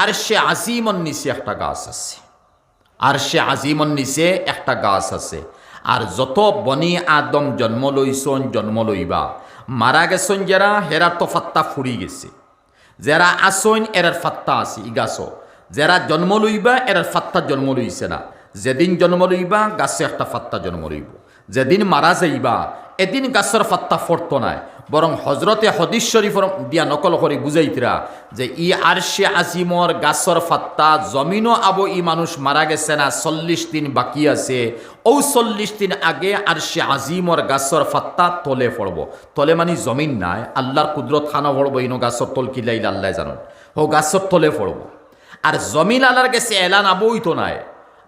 আর সে আজিমন নিচে একটা গাছ আছে। আর সে আজিমন নিচে একটা গাছ আছে। আর যত বনি আদম জন্ম লইছন, জন্ম লইবা। মারা গেছন যারা হেরার তো ফাত্তা ফুরি গেছে। যারা আসইন এরার ফাত্তা আছে ইগাছ যারা জন্ম লইবা, এরার ফাত্তা জন্ম লইছে না। যেদিন জন্ম লইবা, গাছে একটা ফাত্তা জন্ম লইব। যেদিন মারা যাইবা, এদিন গাছের ফাত্তা ফরত নাই। বরং হজরতে হদিস শরীফর দিয়া নকল করে বুঝাইতরা যে ই আরশে আজিমর গাছর ফাত্তা, জমিনও আবো ই মানুষ মারা গেছে না, চল্লিশ দিন বাকি আছে। ও চল্লিশ দিন আগে আরশে আজিমর গাছর ফাত্তা তলে পড়ব। তলে মানে জমিন নাই, আল্লাহর কুদরত খানা পড়ব ইনো গাছর তল কিলাইল আল্লাহ জানুন। ও গাছর তলে পড়ব। আর জমিন আল্লাহর গেছে, এলান আবই তো নাই।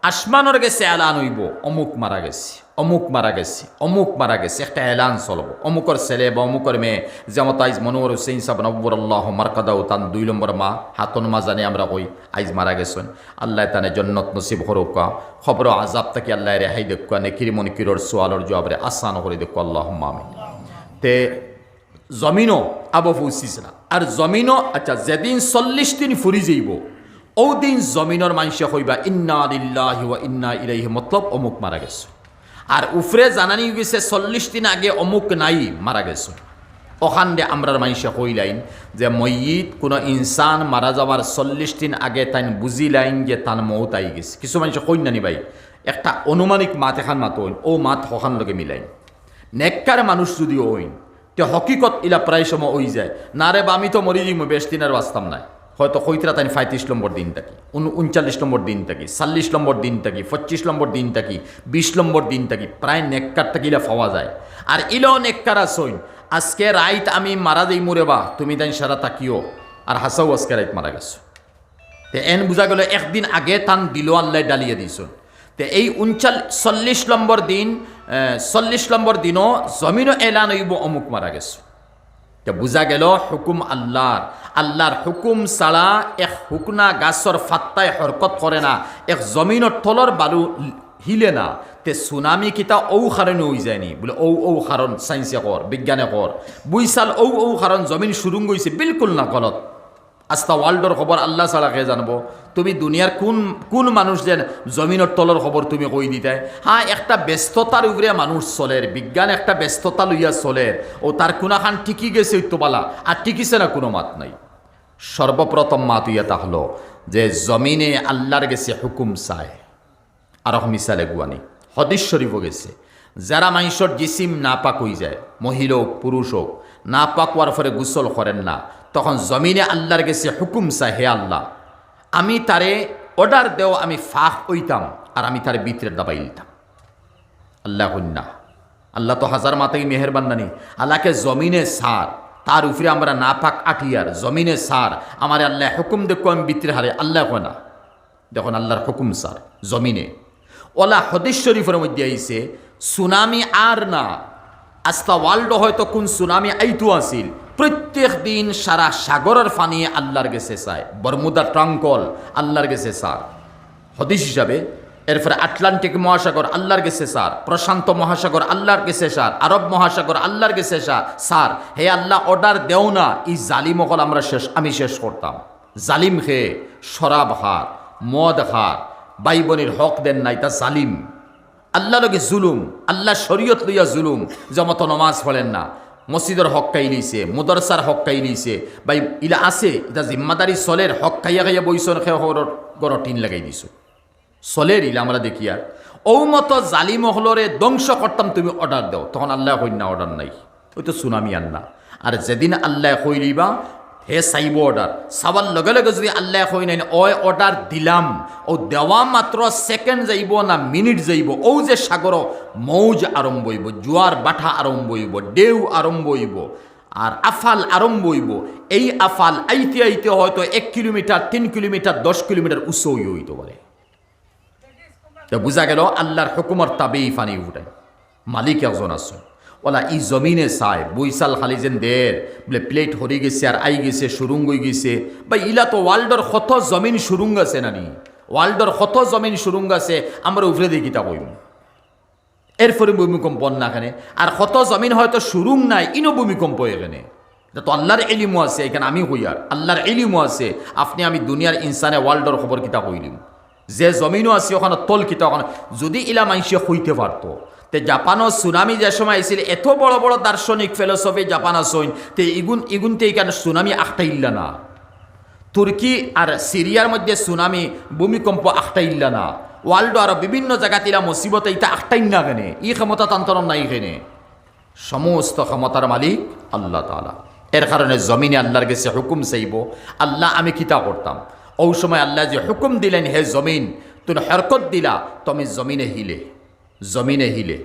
আসমানের গেছে এলান হইব, অমুক মারা গেছে, অমুক মারা গেছে, অমুক মারা গেছে, একটা এলান চলব। অমুকর ছেলে বা অমুকর মেয়ে যেমন আইজ মনোহর হুসেন সাহেব নব্বর আল্লাহ মার্কাদাও তান দুই নম্বর মা, হাতন মা জানে আমরা কই, আইজ মারা গেছেন। আল্লাহ তানে জন্নত নসিব হরকা, খবর আজাব তাকে আল্লাহ রেহাই দেখুয়া নেকির মনিকিরর সোয়ালর জবাবরে আসান করে দেখো আল্লাহ মামিন তে জমিনও আবু ফুসিস না আর জমিনও আচ্ছা যেদিন চল্লিশ দিন ফুরি যাইব ও দিন জমিনের মানুষে হইবা, ইন্না লিল্লাহি ওয়া ইন্না ইলাইহি মতলব অমুক মারা গেছে। আর উফরে জানানি গেছে, চল্লিশ দিন আগে অমুক নাই মারা গেছে। ওখান দিয়ে আমরার মানুষে কইলাইন যে ময়িত কোনো ইনসান মারা যাওয়ার চল্লিশ দিন আগে তাইন বুঝিলাইন যে তান মৌত আই গেছে। কিছু মানুষে কই নানি ভাই, একটা অনুমানিক মাত এখান মাত হইন ও মাত সখান লগে মিলাইন। নেককার মানুষ যদি হইন, তে হকিকত ইলা প্রায় সময় ওই যায়। না রে বা, আমি তো মরি যাইম, বেশ দিন আর বাঁচতাম নাই হয়তো কইতরা তাই পঁয়ত্রিশ নম্বর দিন থাকি উনচাল্লিশ নম্বর দিন থাকি চাল্লিশ নম্বর দিন থাকি পঁচিশ নম্বর দিন থাকি বিশ নম্বর দিন থাকি প্রায় নেককার থাকি ইলা পাওয়া যায়? আর ইলাও নেককার আসইন আজকে রাইত আমি মারা যাই মোরে বা, তুমি তাই সারা তাকিও। আর হাসাও আজকে রাইত মারা গেছো। তে এন বুঝা গেল, একদিন আগে তান দিল আল্লাহ ডালিয়ে দিছুন। তে এই উনচাল চল্লিশ নম্বর দিন চল্লিশ নম্বর দিনও জমিনও এলান হইব, অমুক মারা গেছো। তে বোঝা গেল হুকুম আল্লাহর। আল্লাহর হুকুম ছাড়া এক হুকনা গাছর ফাত্তায় হরকত করে না, এক জমিনের তলর বালু হিলে না। তে সুনামি কিতা ঔ কারণে হয়ে যায়নি বলে, ঔ ঔ কারণ সাইন্সে কর বিজ্ঞানে কর বুইসাল ঔ ঔ কারণ জমিন সুরুং গইছে বিলকুল না গলত আস্তা ওয়ার্ল্ডর খবর আল্লাহ ছাড়াকে জানব? তুমি দুনিয়ার কোন কোন মানুষ যেন জমিনের তলর খবর তুমি কই দিতে হ্যাঁ একটা ব্যস্ততার উপরে মানুষ চলের বিজ্ঞান একটা ব্যস্ততা লইয়া চলের ও তার কোনাখান টিকি গেছে ইত্যবালা আর টিকিছে না কোনো মাত নাই। সর্বপ্রথম মাত ইয়া হলো যে জমিনে আল্লাহর গেছে হুকুম চায়। আর মিসালে গুয়ানি হদিস শরীফও গেছে। যারা মানুষের জিসিম না পাক হয়ে যায়, মহিলা হোক পুরুষ হোক না পাক হওয়ার ফলে গুসল করেন না। তখন জমিনে আল্লাহর গেছে হুকুম চায় হে আল্লাহ, আমি তারে অর্ডার দেও, আমি ফাঁক হইতাম আর আমি তারে বিতরে দাবাই দিতাম আল্লাহ কন্যা আল্লাহ তো হাজার মাতাই মেহরবান নানি? আল্লাহকে জমিনে সার তার উপরে আমরা না পাক আটিয়ার জমিনে সার আমার আল্লাহ হুকুম দেখো, আমি বিতরে হারে আল্লাহ না। দেখুন আল্লাহর হুকুম সার জমিনে। ওলা হদিস শরীফের মধ্যে আইছে সুনামি আর না। আস্তা ওয়ার্ল্ড হয়তো কোন সুনামি আইতু আসিল প্রত্যেক দিন সারা সাগরের ফানি আল্লাহর গেছে চায়। বর্মুদা ট্রাঙ্কল আল্লাহর গেছে সার হদিস হিসাবে এরপরে আটলান্টিক মহাসাগর আল্লাহর গেছে সার প্রশান্ত মহাসাগর আল্লাহর গেছে সার আরব মহাসাগর আল্লাহর গেছে সার সার হে আল্লাহ, অর্ডার দেও না। এই জালিমকল আমরা শেষ, আমি শেষ করতাম। জালিম খেয়ে শরাব হার, মদ হার, বাইবনির হক দেন নাই তা জালিম। আল্লাহ লগে জুলুম, আল্লাহ শরীয়ত লইয়া জুলুম, জমত নমাজ পড়েন না। মসজিদের হক কাই লইছে, মুদরসার হক কাই লইছে বা ইলা আছে, এটা জিম্মাদারি চলের হক খাইয়া খাইয়া বইছন গর টিন লাগাই দিছো। চলের ইলা আমরা দেখি আর। ঔ মতো জালি মহলরে ধ্বংস করতাম, তুমি অর্ডার দাও, তখন আল্লাহ কন্যা অর্ডার নাই। ওই তো সুনামি আন্না। আর যেদিন আল্লাহ কইলিবা হে চাইব অর্ডার চাবার লগে লগে যদি আল্লাহ কই নাই অয় অর্ডার দিলাম ও দেওয়া মাত্র সেকেন্ড যাইব না মিনিট যাইব ও যে সাগর মৌজ আরম্ভ হইব জোয়ার বাঠা আরম্ভ হইব ডেউ আরম্ভ হইব আর আফাল আরম্ভ হইব, এই আফাল আইতে আইতে হয়তো এক কিলোমিটার তিন কিলোমিটার দশ কিলোমিটার উচ্চ হইতে পারে। বুঝা গেল আল্লাহর হুকুমর তাবেই ফানি উঠায় মালিক একজন আছে। ওলা ই জমিনে বইসাল খালি যেন দের বলে প্লেট হরি গেছে আর আই গেছে সুরুং হয়ে গেছে। বা ইলা তো ওয়ার্ল্ডর কত জমিন সুরুং আছে নানি ওয়ার্ল্ডর কত জমিন সুরুং আছে আমরা উফরে দেখি তা কইম এরপরে ভূমিকম্প না এখানে আর কত জমিন হয়তো সুরুং নাই, ইনো ভূমিকম্প এখানে এটা তো আল্লাহর এলিমও আছে এখানে আমি হইয়ার আল্লাহর এলিমও আছে, আপনি আমি দুনিয়ার ইনসানে ওয়ার্ল্ডর খবর কিতা কইলিম যে জমিনও আছে ওখানে তল কিতা ওখানে যদি ইলা মাইসে হইতে পারতো তে জাপানও সুনামি যে সময় আইছিল এত বড় বড় দার্শনিক ফিলোসফি জাপান আসইন তে ইগুন ইগুনতে এখানে সুনামি আখটা ইল্লা না। তুর্কি আর সিরিয়ার মধ্যে সুনামি ভূমিকম্প আখটা ইল্লা না। ওয়ার্ল্ড আরও বিভিন্ন জায়গাতে ইলা মুসিবত ইটা আখটাই না কেনে। ই ক্ষমতা তান্তরম নাই কেনে। সমস্ত ক্ষমতার মালিক আল্লাহ তালা এর কারণে জমিনে আল্লাহর কাছে হুকুম চাইব, আল্লাহ আমি কিতা করতাম ও সময় আল্লাহ যে হুকুম দিলেন, হে জমিন তুমি হরকত দিলা, তুমি জমিনে হিলে। জমিনে হিলে।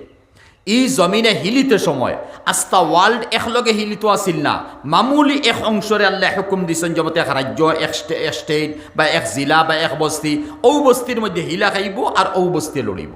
ই জমিনে হিলিতে সময় আস্তা ওয়ার্ল্ড একলগে হিলিত আছিল না। মামুলি এক অংশরে আল্লাহ হুকুম দিছেন যেমতে এক রাজ্য এক স্টেট বা এক জিলা বা এক বস্তি, ঔ বস্তির মধ্যে হিলা খাইব আর ঔ বস্তি লড়িব।